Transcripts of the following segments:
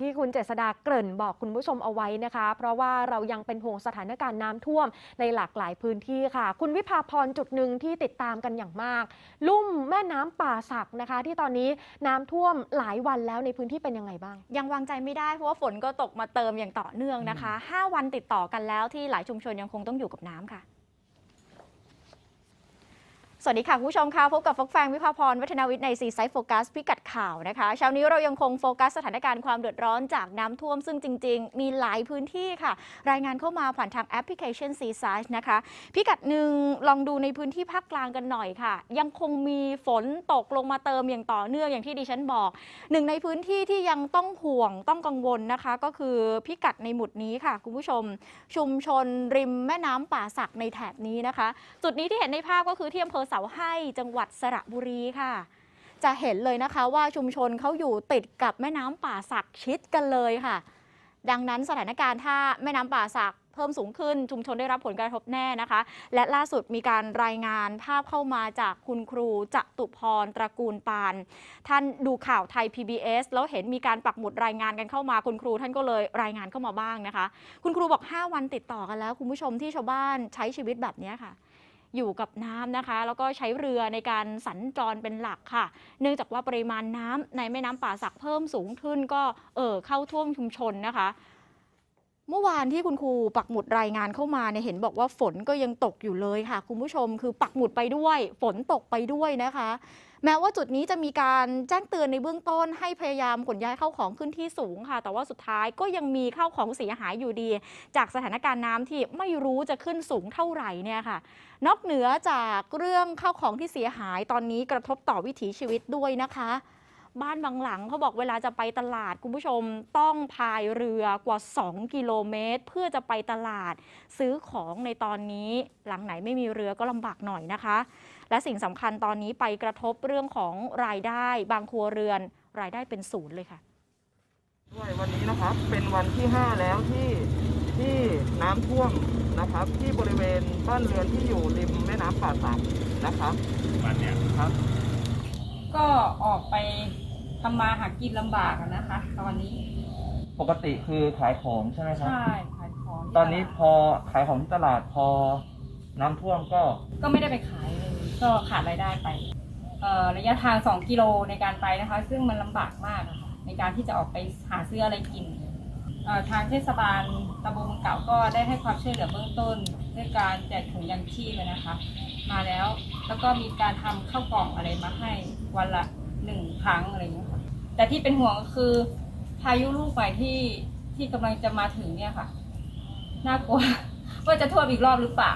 ที่คุณเจษดาเกริ่นบอกคุณผู้ชมเอาไว้นะคะ เพราะว่าเรายังเป็นห่วงสถานการณ์น้ำท่วมในหลากหลายพื้นที่ค่ะ คุณวิภาพรจุดหนึ่งที่ติดตามกันอย่างมาก ลุ่มแม่น้ำป่าสักนะคะ ที่ตอนนี้น้ำท่วมหลายวันแล้วในพื้นที่เป็นยังไงบ้าง ยังวางใจไม่ได้เพราะว่าฝนก็ตกมาเติมอย่างต่อเนื่องนะคะ 5 วันติดต่อกันแล้วที่หลายชุมชนยังคงต้องอยู่กับน้ำค่ะ สวัสดีค่ะคุณผู้ชมค่ะพบกับฟกแฟงวิภาพรวัฒนาวิทย์ในซีไซด์โฟกัสพิกัดข่าวนะคะเช้านี้เรายังคงโฟกัสสถานการณ์ความเดือดร้อนจากน้ำท่วมซึ่งจริง ๆ มีหลายพื้นที่ค่ะ รายงานเข้ามาผ่านทางแอปพลิเคชันซีไซด์นะคะพิกัดหนึ่งลองดูในพื้นที่ภาคกลางกันหน่อยค่ะ ยังคงมีฝนตกลงมาเติมอย่างต่อเนื่องอย่างที่ดิฉันบอกหนึ่งในพื้นที่ที่ยังต้องห่วงต้องกังวลนะคะ ก็คือพิกัดในหมุดนี้ค่ะคุณผู้ชม ชุมชนริมแม่น้ำป่าสักในแถบนี้นะคะ จุดนี้ที่เห็นในภาพก็คือที่อำเภอาให้จังหวัดสระบุรีค่ะ จะเห็นเลยนะคะว่าชุมชนเขาอยู่ติดกับแม่น้ำป่าสักชิดกันเลยค่ะ ดังนั้นสถานการณ์ถ้าแม่น้ำป่าสักเพิ่มสูงขึ้นชุมชนได้รับผลกระทบแน่นะคะ และล่าสุดมีการรายงานภาพเข้ามาจากคุณครูจตุพรตระกูลปาน ท่านดูข่าวไทย PBS แล้วเห็นมีการปักหมุดรายงานกันเข้ามาคุณครู ท่านก็เลยรายงานเข้ามาบ้างนะคะ คุณครูบอก 5 วันติดต่อกันแล้ว คุณผู้ชมที่ชาวบ้านใช้ชีวิตแบบนี้ค่ะ อยู่กับน้ำนะคะ แล้วก็ใช้เรือในการสัญจรเป็นหลักค่ะ เนื่องจากว่าปริมาณน้ำในแม่น้ำป่าสักเพิ่มสูงขึ้นก็เอ่อเข้าท่วมชุมชนนะคะ เมื่อวานที่คุณครูปักหมุดรายงานเข้ามาเนี่ยเห็นบอกว่าฝนก็ยังตกอยู่เลยค่ะ คุณผู้ชมคือปักหมุดไปด้วย ฝนตกไปด้วยนะคะ แม้ว่าจุดนี้จะมีการแจ้งเตือนในเบื้องต้นให้พยายามขนย้ายเข้าของขึ้นที่สูงค่ะ แต่ว่าสุดท้ายก็ยังมีเข้าของเสียหายอยู่ดี จากสถานการณ์น้ำที่ไม่รู้จะขึ้นสูงเท่าไหร่เนี่ยค่ะ นอกเหนือจากเรื่องเข้าของที่เสียหายตอนนี้กระทบต่อวิถีชีวิตด้วยนะคะ บ้านบางหลังเขาบอกเวลาจะไปตลาดคุณผู้ชมต้องพายเรือกว่า 2 กิโลเมตร เพื่อจะไปตลาดซื้อของในตอนนี้ หลังไหนไม่มีเรือก็ลำบากหน่อยนะคะ และสิ่งสำคัญตอนนี้ไปกระทบเรื่องของรายได้ บางครัวเรือนรายได้เป็นศูนย์เลยค่ะด้วยวันนี้นะครับเป็นวันที่ 5 แล้วที่ที่น้ำท่วมนะครับ ที่บริเวณบ้านเรือนที่อยู่ริมแม่น้ำป่าสักนะครับวันเนี้ยครับ ก็ออกไป ทำมาหากินลำบากอะนะคะ ตอนนี้ปกติคือขายของใช่ไหมครับ ใช่ขายของที่ตอนนี้ลาดพอขายของที่ตลาดพอน้ำท่วมก็ก็ไม่ได้ไปขายเลยก็ขาดรายได้ไปเอ่อระยะทาง 2 กิโลในการไปนะคะ ซึ่งมันลำบากมากอะค่ะในการที่จะออกไปหาซื้ออะไรกินเอ่อทางเทศบาลตำบลเก่าก็ได้ให้ความช่วยเหลือเบื้องต้นด้วยการแจกถุงยังชีพอะนะคะ มาแล้วแล้วก็มีการทำข้าวกล่องอะไรมาให้วันละหนึ่งครั้งอะไรอย่างเงี้ยค่ะ แต่ที่เป็นห่วงก็คือ พายุลูกใหม่ที่ที่กำลังจะมาถึงเนี่ยค่ะ น่ากลัว ว่าจะท่วมอีกรอบหรือเปล่า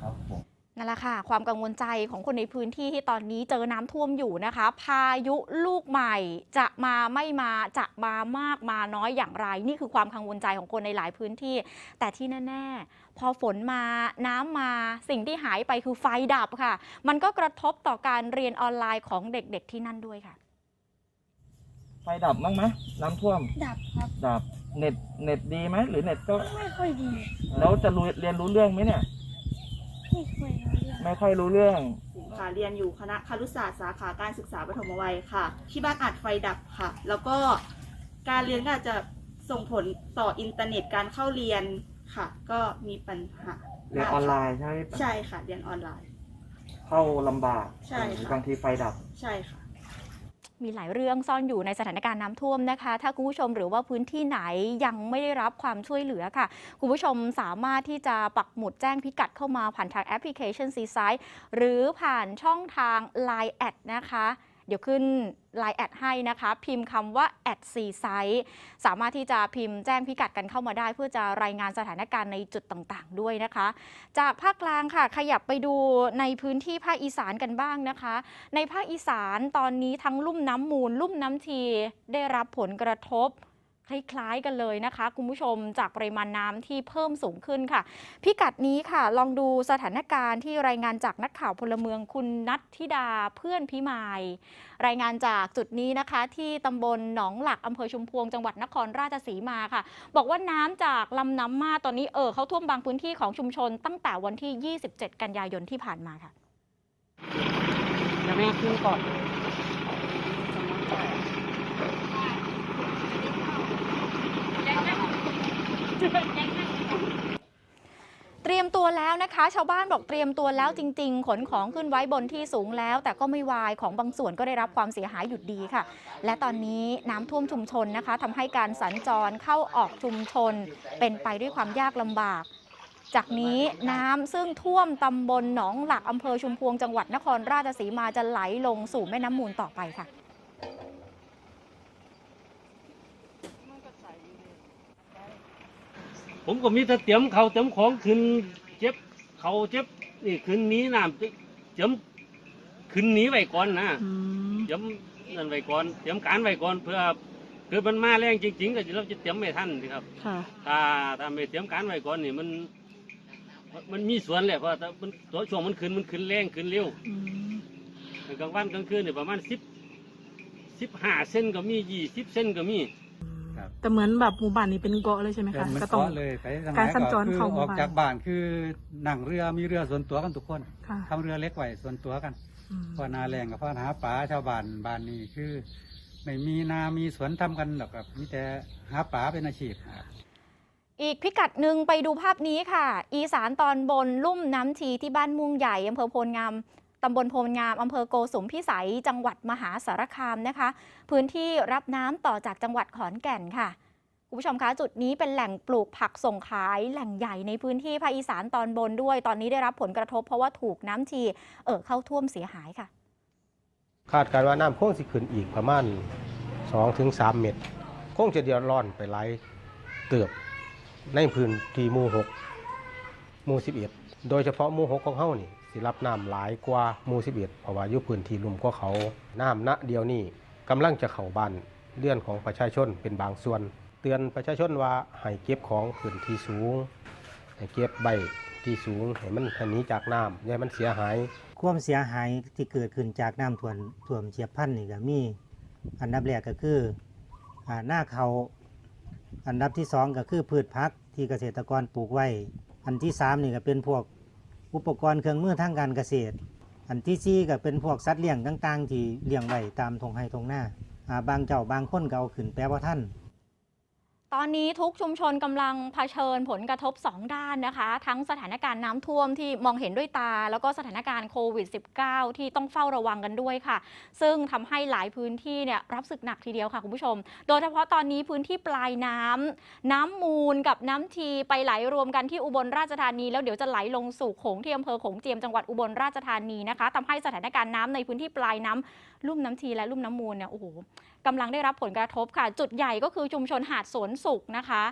ครับผม นั่นแหละค่ะ ความกังวลใจของคนในพื้นที่ที่ตอนนี้เจอน้ำท่วมอยู่นะคะ พายุลูกใหม่จะมาไม่มาจะมามากมาน้อยอย่างไร นี่คือความกังวลใจของคนในหลายพื้นที่ แต่ที่แน่ ๆ พอฝนมาน้ำมาสิ่งที่หายไปคือไฟดับค่ะ มันก็กระทบต่อการเรียนออนไลน์ของเด็กๆที่นั่นด้วยค่ะ ไฟดับบ้างไหมน้ำท่วม ดับครับ ดับ เน็ต เน็ตดีไหมหรือเน็ตก็ ไม่ค่อยดีแล้วจะรู้เรียนรู้เรื่องไหมเนี่ย ไม่ค่อยรู้เรื่องไม่ค่อยรู้เรื่อง ค่ะเรียนอยู่คณะครุศาสตร์สาขาการศึกษาปฐมวัยค่ะ ที่บ้านอาจไฟดับค่ะ แล้วก็การเรียนก็อาจจะส่งผลต่ออินเทอร์เน็ตการเข้าเรียนค่ะ ก็มีปัญหาเรียนออนไลน์ใช่ไหมใช่ค่ะ เรียนออนไลน์ เข้าลำบากใช่ค่ะ บางทีไฟดับ ใช่ค่ะ มีหลายเรื่องซ่อนอยู่ในสถานการณ์น้ำท่วมนะคะ ถ้าคุณผู้ชมหรือว่าพื้นที่ไหนยังไม่ได้รับความช่วยเหลือค่ะ คุณผู้ชมสามารถที่จะปักหมุดแจ้งพิกัดเข้ามาผ่านทางแอปพลิเคชันซีไซด์หรือผ่านช่องทาง Line แอดนะคะ เดี๋ยวขึ้นไลน์แอดให้นะคะ พิมพ์คำว่าแอดซีไซส์สามารถที่จะพิมพ์แจ้งพิกัดกันเข้ามาได้ เพื่อจะรายงานสถานการณ์ในจุดต่างๆ ด้วยนะคะ จากภาคกลางค่ะ ขยับไปดูในพื้นที่ภาคอีสานกันบ้างนะคะ ในภาคอีสานตอนนี้ทั้งลุ่มน้ำมูล ลุ่มน้ำทีได้รับผลกระทบ คล้ายๆกันเลยนะคะ คุณผู้ชมจากปริมาณน้ำที่เพิ่มสูงขึ้นค่ะ พิกัดนี้ค่ะ ลองดูสถานการณ์ที่รายงานจากนักข่าวพลเมืองคุณนัทธิดาเพื่อนพิมายรายงานจากจุดนี้นะคะ ที่ตำบลหนองหลักอำเภอชุมพวงจังหวัดนครราชสีมาค่ะ บอกว่าน้ำจากลำน้ำมาตอนนี้เออเขาท่วมบางพื้นที่ของชุมชน ตั้งแต่วันที่ 27 กันยายนที่ผ่านมาค่ะเดี๋ยวแม่ขึ้นก่อน เตรียมตัวแล้วนะคะ ชาวบ้านบอกเตรียมตัวแล้วจริง ๆ ขนของขึ้นไว้บนที่สูงแล้ว แต่ก็ไม่วายของบางส่วนก็ได้รับความเสียหายอยู่ดีค่ะ และตอนนี้น้ำท่วมชุมชนนะคะทำให้การสัญจรเข้าออกชุมชน เป็นไปด้วยความยากลำบาก จากนี้น้ำซึ่งท่วมตำบลหนองหลักอำเภอชุมพวงจังหวัดนครราชสีมาจะไหลลงสู่แม่น้ำมูลต่อไปค่ะ ผมก็มีแต่เตรียมเขาวเตรียมของขึ้นเจ็บเขาเจ็บนี่ขึ้นหนี้น้ำเตรียมขึ้นหนีไว้ก่อนนะเตรียมนั่นไว้ก่อนเตรียมการไว้ก่อนเพื่อเพื่อมันมาแรงจริง ๆ ก็เราจะเตรียมไม่ทันสิครับ ค่ะ ถ้าถ้าไม่เตรียมการไว้ก่อนนี่มัน มันมีส่วนแหละเพราะถ้ามันตัวช่วงมันขึ้นมันขึ้นแรงขึ้นเร็วกลางวันกลางคืนนี่ประมาณสิบสิบห้าเส้นก็มียี่สิบเส้นก็มี แต่เหมือนแบบหมู่บ้านนี้เป็นเกาะเลยใช่ไหมเป็นคะเหมือนก็ต้องเกาะเลยไปทางไหนการสัญจรคือเข้าหมู่ออกบ้านจากบ้านคือนั่งเรือมีเรือส่วนตัวกันทุกคนค่ะทำเรือเล็กไว้ส่วนตัวกันอืมพอนาแรงกับพ่อหาปลาชาวบ้านบ้านนี้คือ ไม่มีนามีสวนทำกันหรอกครับมีแต่หาปลาเป็นอาชีพครับ อีกพิกัดหนึ่งไปดูภาพนี้ค่ะ อีสานตอนบนลุ่มน้ำชีที่บ้านม่วงใหญ่อำเภอโพนงาม ตำบลโพนงามอำเภอโกสุมพิสัย จังหวัดมหาสารคามนะคะ พื้นที่รับน้ำต่อจากจังหวัดขอนแก่นค่ะคุณผู้ชมคะจุดนี้เป็นแหล่งปลูกผักส่งขายแหล่งใหญ่ในพื้นที่ภาคอีสานตอนบนด้วย ตอนนี้ได้รับผลกระทบเพราะว่าถูกน้ำชีเอ่อเข้าท่วมเสียหายค่ะ คาดการณ์ว่าน้ำคงสิขึ้นอีกประมาณ 2-3 เมตรคงจะเดือดร้อนไปหลายเติบในพื้นที่หมู่6หมู่11 โดยเฉพาะหมู่6ของเฮานี่ สิรับน้ำหลายกว่าหมู่11เพราะว่าอยู่พื้นที่ลุ่มกว่าเขาน้ำณเดียวนี้กำลังจะเข้าบ้านเรือนของประชาชนเป็นบางส่วน เตือนประชาชนว่าให้เก็บของพื้นที่สูงให้เก็บใบที่สูงให้มันให้หนีจากน้ำอย่าให้มันเสียหายความเสียหายที่เกิดขึ้นจากน้ำท่วมท่วมเฉียบพลันนี่ก็มีอันดับแรกก็คืออ่าหน้าเขาอันดับที่สองก็คือพืชพักที่เกษตรกรปลูกไว้ อันที่สามนี่ก็เป็นพวก อุปกรณ์เครื่องมือทางการเกษตร อันที่สี่ก็เป็นพวกสัตว์เลี้ยงต่างๆ ที่เลี้ยงไว้ตามทงไห้ทงหน้าอ่าบางเจ้าบางคนก็เอาขึ้นแปลว่าท่าน ตอนนี้ทุกชุมชนกำลังเผชิญผลกระทบ 2 ด้านนะคะ ทั้งสถานการณ์น้ำท่วมที่มองเห็นด้วยตา แล้วก็สถานการณ์โควิด -19 ที่ต้องเฝ้าระวังกันด้วยค่ะ ซึ่งทำให้หลายพื้นที่เนี่ยรับศึกหนักทีเดียวค่ะคุณผู้ชม โดยเฉพาะตอนนี้พื้นที่ปลายน้ำน้ำมูลกับน้ำทีไปไหลรวมกันที่อุบลราชธานี แล้วเดี๋ยวจะไหลลงสู่โขงที่อำเภอโขงเจียมจังหวัดอุบลราชธานีนะคะทำให้สถานการณ์น้ำในพื้นที่ปลายน้ำลุ่มน้ำทีและลุ่มน้ำมูลเนี่ยโอ้โห กำลังได้รับผลกระทบค่ะ จุดใหญ่ก็คือชุมชนหาดสวนสุขนะคะ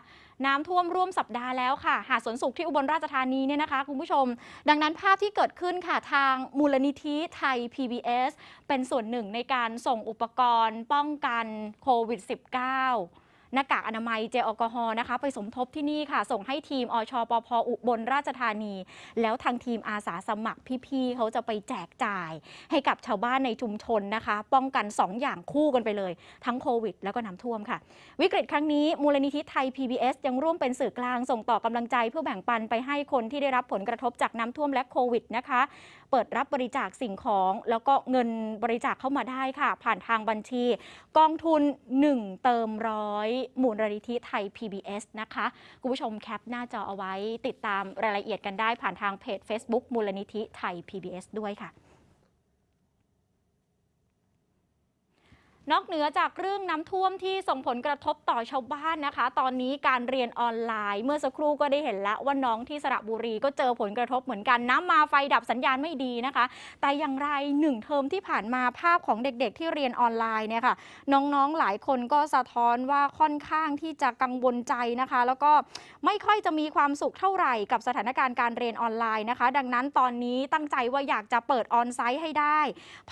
น้ำท่วมร่วมสัปดาห์แล้วค่ะ หาดสวนสุขที่อุบลราชธานีเนี่ยนะคะคุณผู้ชม ดังนั้นภาพที่เกิดขึ้นค่ะทางมูลนิธิไทย PBS เป็นส่วนหนึ่งในการส่งอุปกรณ์ ป้องกันโควิด -19 หน้ากากอนามัยเจลแอลกอฮอล์นะคะ ไปสมทบที่นี่ค่ะ ส่งให้ทีมอชปพอุบลราชธานี แล้วทางทีมอาสาสมัครพี่ๆเขาจะไปแจกจ่าย ให้กับชาวบ้านในชุมชนนะคะ ป้องกัน 2 อย่างคู่กันไปเลย ทั้งโควิด แล้วก็น้ำท่วมค่ะ วิกฤตครั้งนี้มูลนิธิไทย PBS ยังร่วมเป็นสื่อกลางส่งต่อกำลังใจเพื่อแบ่งปันไปให้คนที่ได้รับผลกระทบจากน้ำท่วมและโควิดนะคะเปิดรับบริจาคสิ่งของ แล้วก็เงินบริจาคเข้ามาได้ค่ะ ผ่านทางบัญชี กองทุน 1 เติมร้อยมูลนิธิไทย PBS นะคะ คุณผู้ชมแคปหน้าจอเอาไว้ติดตามรายละเอียดกันได้ผ่านทางเพจ Facebook มูลนิธิไทย PBS ด้วยค่ะ นอกเหนือจากเรื่องน้ำท่วมที่ส่งผลกระทบต่อชาวบ้านนะคะ ตอนนี้การเรียนออนไลน์ เมื่อสักครู่ก็ได้เห็นแล้วว่าน้องที่สระบุรีก็เจอผลกระทบเหมือนกันน้ำมาไฟดับสัญญาณไม่ดีนะคะ แต่อย่างไรหนึ่งเทอมที่ผ่านมาภาพของเด็กๆ ที่เรียนออนไลน์เนี่ยค่ะ น้องๆหลายคนก็สะท้อนว่าค่อนข้างที่จะกังวลใจนะคะ แล้วก็ไม่ค่อยจะมีความสุขเท่าไหร่กับสถานการณ์การเรียนออนไลน์นะคะ ดังนั้นตอนนี้ตั้งใจว่าอยากจะเปิดออนไซต์ให้ได้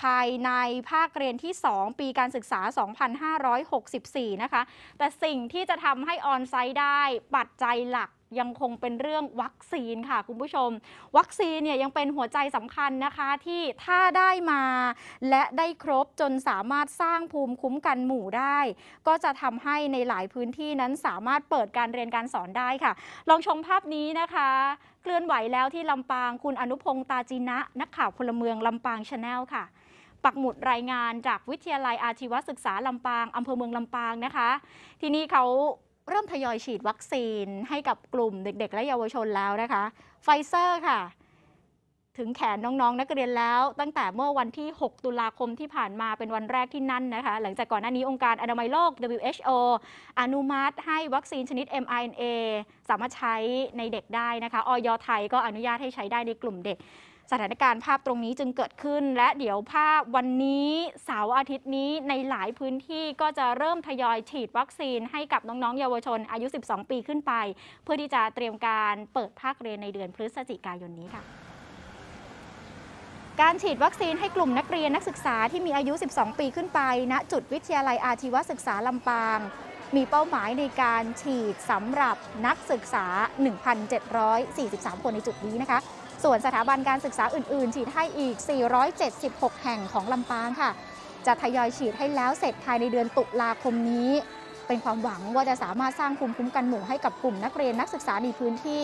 ภายในภาคเรียนที่ 2 ปีการศึกษา2564 นะคะ แต่สิ่งที่จะทำให้ออนไซต์ได้ปัจจัยหลักยังคงเป็นเรื่องวัคซีนค่ะคุณผู้ชม วัคซีนเนี่ยยังเป็นหัวใจสำคัญนะคะที่ถ้าได้มา และได้ครบจนสามารถสร้างภูมิคุ้มกันหมู่ได้ ก็จะทำให้ในหลายพื้นที่นั้นสามารถเปิดการเรียนการสอนได้ค่ะ ลองชมภาพนี้นะคะเคลื่อนไหวแล้วที่ลำปางคุณอนุพงศ์ตาจีนะ นักข่าวพลเมืองลำปางชาแนลค่ะ ปักหมุดรายงานจากวิทยาลัยอาชีวศึกษาลำปางอำเภอเมืองลำปางนะคะ ที่นี่เขาเริ่มทยอยฉีดวัคซีนให้กับกลุ่มเด็ก ๆ และเยาวชนแล้วนะคะ ไฟเซอร์ค่ะ ถึงแขนน้องๆ นักเรียนแล้ว ตั้งแต่เมื่อวันที่ 6 ตุลาคมที่ผ่านมาเป็นวันแรกที่นั่นนะคะ หลังจากก่อนหน้านี้องค์การอนามัยโลก WHO อนุมัติให้วัคซีนชนิด mRNA สามารถใช้ในเด็กได้นะคะออยไทยก็อนุญาตให้ใช้ได้ในกลุ่มเด็ก สถานการณ์ภาพตรงนี้จึงเกิดขึ้น และเดี๋ยวภาพวันนี้เสาร์อาทิตย์นี้ในหลายพื้นที่ก็จะเริ่มทยอยฉีดวัคซีนให้กับน้องๆ เยาวชนอายุ 12 ปีขึ้นไป เพื่อที่จะเตรียมการเปิดภาคเรียนในเดือนพฤศจิกายนนี้ค่ะการฉีดวัคซีนให้กลุ่มนักเรียนนักศึกษาที่มีอายุ 12 ปีขึ้นไปณจุดวิทยาลัยอาชีวศึกษาลำปาง มีเป้าหมายในการฉีดสำหรับนักศึกษา 1,743 คนในจุดนี้นะคะ ส่วนสถาบันการศึกษาอื่น ๆ ฉีดให้อีก 476 แห่งของลำปางค่ะ จะทยอยฉีดให้แล้วเสร็จภายในเดือนตุลาคมนี้ เป็นความหวังว่าจะสามารถสร้างภูมิคุ้มกันหมู่ให้กับกลุ่มนักเรียนนักศึกษาในพื้นที่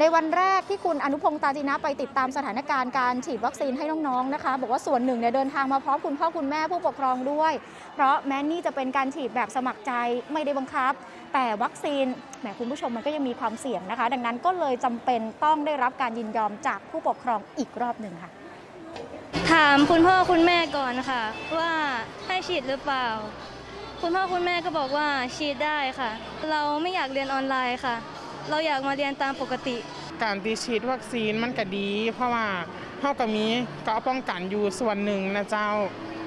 ในวันแรกที่คุณอนุพงศ์ตาจินะไปติดตามสถานการณ์การฉีดวัคซีนให้น้องๆนะคะ บอกว่าส่วนหนึ่งเนี่ยเดินทางมาพร้อมคุณพ่อคุณแม่ผู้ปกครองด้วย เพราะแม้นี่จะเป็นการฉีดแบบสมัครใจไม่ได้บังคับ แต่วัคซีนแหมคุณผู้ชมมันก็ยังมีความเสี่ยงนะคะ ดังนั้นก็เลยจำเป็นต้องได้รับการยินยอมจากผู้ปกครองอีกรอบหนึ่งค่ะ ถามคุณพ่อคุณแม่ก่อนค่ะ ว่าให้ฉีดหรือเปล่า คุณพ่อคุณแม่ก็บอกว่าฉีดได้ค่ะ เราไม่อยากเรียนออนไลน์ค่ะ เราอยากมาเรียนตามปกติ การที่ฉีดวัคซีนมันก็ดี เพราะว่าเฮาก็มีก็ป้องกันอยู่ส่วนหนึ่งนะเจ้า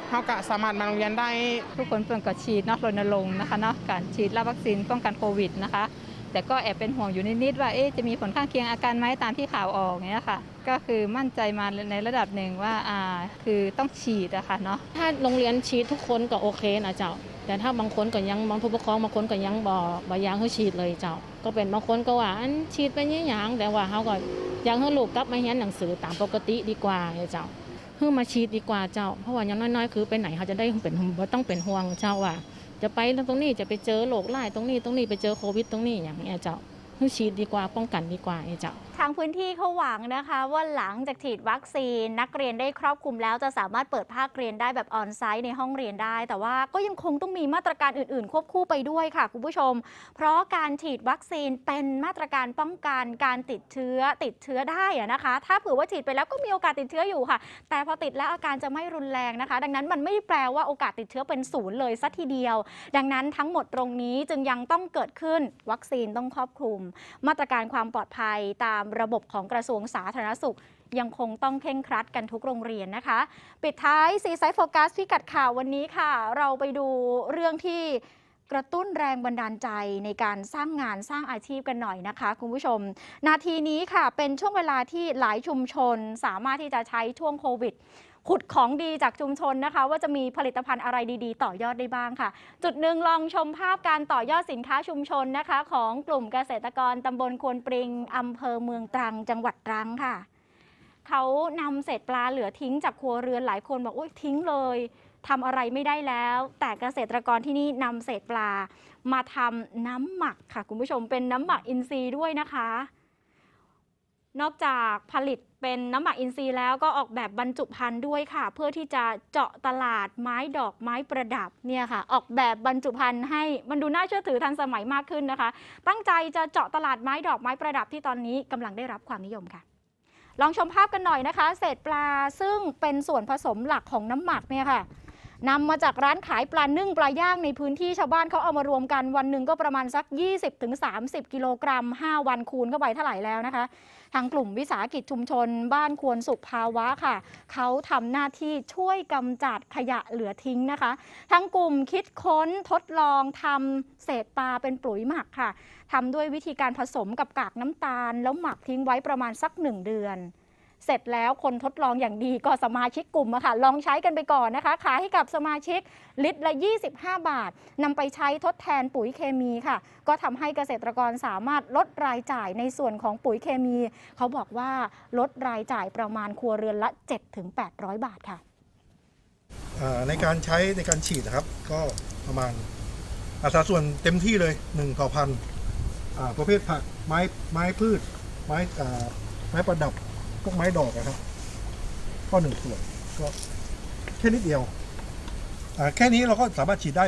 เฮาก็สามารถมาโรงเรียนได้ ทุกคนเพิ่งก็ฉีดเนาะรณรงค์นะคะเนาะการฉีดรับวัคซีนป้องกันโควิดนะคะ แต่ก็แอบเป็นห่วงอยู่นิดๆว่าเอ๊ะจะมีผลข้างเคียงอาการไหมตามที่ข่าวออกเนี้ยค่ะ ก็คือมั่นใจมาในระดับหนึ่งว่าอ่าคือต้องฉีดอะค่ะเนาะถ้าโรงเรียนฉีดทุกคนก็โอเคนะเจ้า แต่ถ้าบางคนก็ยังบางผู้ปกครองบางคนก็ยังบ่บ่อยากให้ฉีดเลยเจ้า ก็เป็นบางคนก็ว่าอันฉีดไปยังหยังแต่ว่าเขาก็อยากให้ลูกกลับมาเรียนหนังสือตามปกติดีกว่าเจ้าเพื่อมาฉีดดีกว่าเจ้า เพราะว่าอย่างน้อยๆ คือไปไหนเขาจะได้เป็นต้องเป็นห่วงเจ้าว่า จะไปตรงนี้จะไปเจอโรคร้ายตรงนี้ตรงนี้ไปเจอโควิดตรงนี้อย่างเงี้ยเจ้าให้ฉีดดีกว่าป้องกันดีกว่าเจ้าทางพื้นที่เขาหวังนะคะ ว่าหลังจากฉีดวัคซีน นักเรียนได้ครอบคลุมแล้วจะสามารถเปิดภาคเรียนได้แบบออนไซต์ในห้องเรียนได้ แต่ว่าก็ยังคงต้องมีมาตรการอื่น ๆ ควบคู่ไปด้วยค่ะคุณผู้ชม เพราะการฉีดวัคซีนเป็นมาตรการป้องกันการติดเชื้อติดเชื้อได้นะคะ ถ้าเผื่อว่าฉีดไปแล้วก็มีโอกาสติดเชื้ออยู่ค่ะ แต่พอติดแล้วอาการจะไม่รุนแรงนะคะ ดังนั้นมันไม่ได้แปลว่าโอกาสติดเชื้อเป็นศูนย์เลยสัทีเดียว ดังนั้นทั้งหมดตรงนี้จึงยังต้องเกิดขึ้นวัคซีนต้องครอบคลุม มาตรการความปลอดภัยตามระบบของกระทรวงสาธารณสุข ยังคงต้องเคร่งครัดกันทุกโรงเรียนนะคะ ปิดท้ายซีไซโฟกัสพิกัดข่าววันนี้ค่ะ เราไปดูเรื่องที่กระตุ้นแรงบันดาลใจในการสร้างงานสร้างอาชีพกันหน่อยนะคะคุณผู้ชม นาทีนี้ค่ะเป็นช่วงเวลาที่หลายชุมชนสามารถที่จะใช้ช่วงโควิด ขุดของดีจากชุมชนนะคะ ว่าจะมีผลิตภัณฑ์อะไรดีๆ ต่อยอดได้บ้างค่ะ จุดหนึ่งลองชมภาพการต่อยอดสินค้าชุมชนนะคะ ของกลุ่มเกษตรกรตำบลควนปริงอำเภอเมืองตรัง จังหวัดตรังค่ะเขานำเศษปลาเหลือทิ้งจากครัวเรือนหลายคนบอกโอ้ยทิ้งเลยทำอะไรไม่ได้แล้ว แต่เกษตรกรที่นี่นำเศษปลา มาทำน้ำหมักค่ะ คุณผู้ชมเป็นน้ำหมักอินทรีย์ด้วยนะคะ นอกจากผลิต เป็นน้ำหมักอินทรีย์แล้วก็ออกแบบบรรจุภัณฑ์ด้วยค่ะ เพื่อที่จะเจาะตลาดไม้ดอกไม้ประดับเนี่ยค่ะ ออกแบบบรรจุภัณฑ์ให้มันดูน่าเชื่อถือทันสมัยมากขึ้นนะคะ ตั้งใจจะเจาะตลาดไม้ดอกไม้ประดับที่ตอนนี้กำลังได้รับความนิยมค่ะลองชมภาพกันหน่อยนะคะ เศษปลาซึ่งเป็นส่วนผสมหลักของน้ำหมักเนี่ยค่ะ นำมาจากร้านขายปลานึ่งปลาย่างในพื้นที่ชาวบ้านเขาเอามารวมกันวันหนึ่งก็ประมาณสัก 20-30 กิโลกรัม 5 วันคูณเข้าไปเท่าไหร่แล้วนะคะ ทางกลุ่มวิสาหกิจชุมชน บ้านควรสุขภาวะค่ะ เขาทำหน้าที่ช่วยกำจัดขยะเหลือทิ้งนะคะทั้งกลุ่มคิดค้นทดลองทำเศษปลาเป็นปุ๋ยหมักค่ะทำด้วยวิธีการผสมกับกากน้ำตาล แล้วหมักทิ้งไว้ประมาณสักหนึ่งเดือน เสร็จแล้วคนทดลองอย่างดีก็สมาชิกกลุ่มอะค่ะลองใช้กันไปก่อนนะคะ ขายให้กับสมาชิกลิตรละ 25 บาทนำไปใช้ทดแทนปุ๋ยเคมีค่ะ ก็ทำให้เกษตรกรสามารถลดรายจ่ายในส่วนของปุ๋ยเคมี เขาบอกว่าลดรายจ่ายประมาณครัวเรือนละ 7-800 บาทค่ะในการใช้ในการฉีดนะครับก็ประมาณอัตราส่วนเต็มที่เลย 1 ต่อพันประเภทผักไม้ไม้พืช ไม้ไม้ประดับ พวกไม้ดอกนะครับก็หนึ่งส่วนก็แค่นิดเดียวแค่นี้เราก็สามารถฉีดได้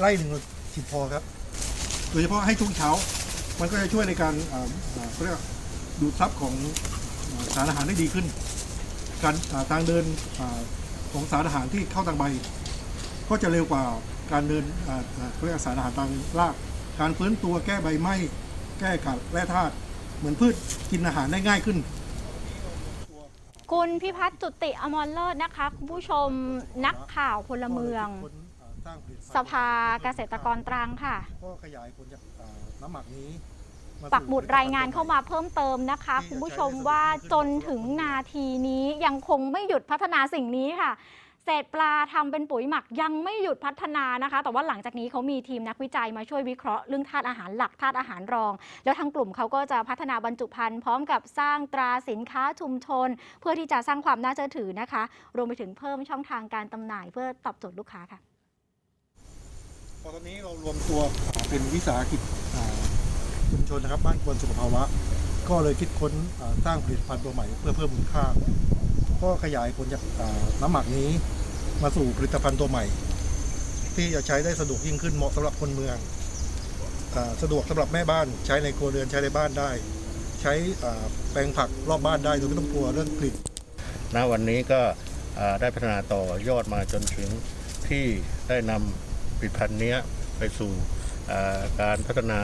ไร่หนึ่งฉีดพอครับโดยเฉพาะให้ช่วงเช้า มันก็จะช่วยในการเขาเรียกดูดซับของสารอาหารได้ดีขึ้น การทางเดินอของสารอาหารที่เข้าทางใบ ก็จะเร็วกว่าการเดินเขาเรียกสารอาหารทางราก การฟื้นตัวแก้ใบไหม้แก้กัดแร่ธาตุเหมือนพืชกินอาหารได้ง่ายขึ้น คุณพิพัฒน์จุติอมรเลิศนะคะ คุณผู้ชมนักข่าวพลเมือง สภาเกษตรกรตรังค่ะก็ขยายผลจากอ่าน้ำหมักนี้าสู่ปักหมุดรายงานเข้ามาเพิ่มเติมนะคะ คุณผู้ชมว่าจนถึงนาทีนี้ยังคงไม่หยุดพัฒนาสิ่งนี้ค่ะ เศษปลาทำเป็นปุ๋ยหมักยังไม่หยุดพัฒนานะคะ แต่ว่าหลังจากนี้เขามีทีมนักวิจัยมาช่วยวิเคราะห์เรื่องธาตุอาหารหลักธาตุอาหารรอง แล้วทางกลุ่มเขาก็จะพัฒนาบรรจุภัณฑ์พร้อมกับสร้างตราสินค้าชุมชน เพื่อที่จะสร้างความน่าเชื่อถือนะคะ รวมไปถึงเพิ่มช่องทางการจำหน่ายเพื่อตอบโจทย์ลูกค้าค่ะตอนนี้เรารวมตัวเป็นวิสาหกิจชุมชนนะครับบ้านควรสุขภาวะ ก็เลยคิดค้นสร้างผลิตภัณฑ์ตัวใหม่เพื่อเพิ่มมูลค่า ก็ขยายผลจากน้ำหมักนี้มาสู่ผลิตภัณฑ์ตัวใหม่ ที่จะใช้ได้สะดวกยิ่งขึ้นเหมาะสำหรับคนเมืองอ่สะดวกสำหรับแม่บ้านใช้ในครัวเรือนใช้ในบ้านได้ ใช้แปลงผักรอบบ้านได้โดยไม่ต้องกลัวเรื่องกลิ่นณวันนี้ก็ได้พัฒนาต่อยอดมาจนถึงที่ได้นำผลิตภัณฑ์นี้ไปสู่การพัฒนา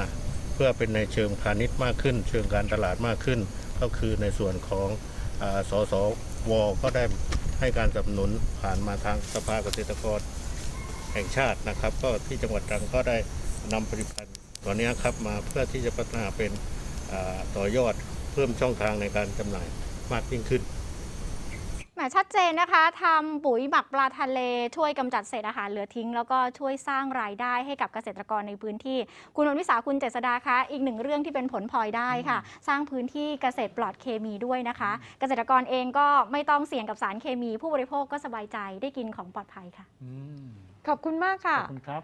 เพื่อเป็นในเชิงพาณิชย์มากขึ้น เชิงการตลาดมากขึ้น ก็คือในส่วนของอสส วก็ได้ให้การสนับสนุนผ่านมาทางสภาเกษตรกรแห่งชาตินะครับ ก็ที่จังหวัดตรังก็ได้นำผลิตภัณฑ์ตัวนี้ครับมาเพื่อที่จะพัฒนาเป็นต่อยอดเพิ่มช่องทางในการจำหน่ายมากยิ่งขึ้น ชัดเจนนะคะทำปุ๋ยหมักปลาทะเล ช่วยกำจัดเศษอาหารเหลือทิ้ง แล้วก็ช่วยสร้างรายได้ให้กับเกษตรกรในพื้นที่ คุณวันวิสาคุณเจษดาคะอีกหนึ่งเรื่องที่เป็นผลพลอยได้ค่ะ สร้างพื้นที่เกษตรปลอดเคมีด้วยนะคะ เกษตรกรเองก็ไม่ต้องเสี่ยงกับสารเคมี ผู้บริโภคก็สบายใจได้กินของปลอดภัยค่ะขอบคุณมากค่ะขอบคุณครับ